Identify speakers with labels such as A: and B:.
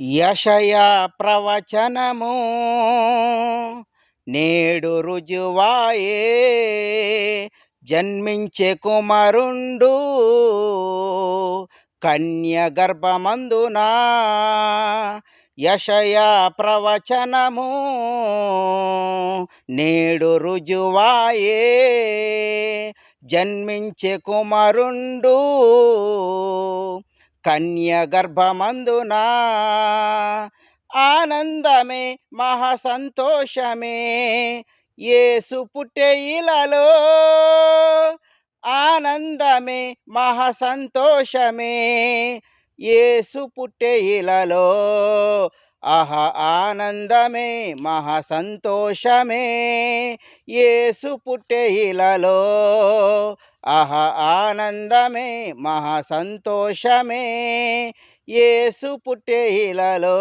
A: యశయ ప్రవచనము నేడు రుజువాయే. జన్మించే కుమరుండు కన్య గర్భమందునా. యశయ ప్రవచనము నేడు రుజువాయే. జన్మించే కుమరుండు కన్య గర్భమందునా ఆనందమే మహా సంతోషమే యేసు పుట్టే ఇలలో. ఆనందమే మహా సంతోషమే యేసు పుట్టే ఇలలో. ఆనందమే మహా సంతోషమే యేసు పుట్టే ఇలలో. ఆహా ఆనందమే మహా సంతోషమే యేసు పుట్టే ఇలలో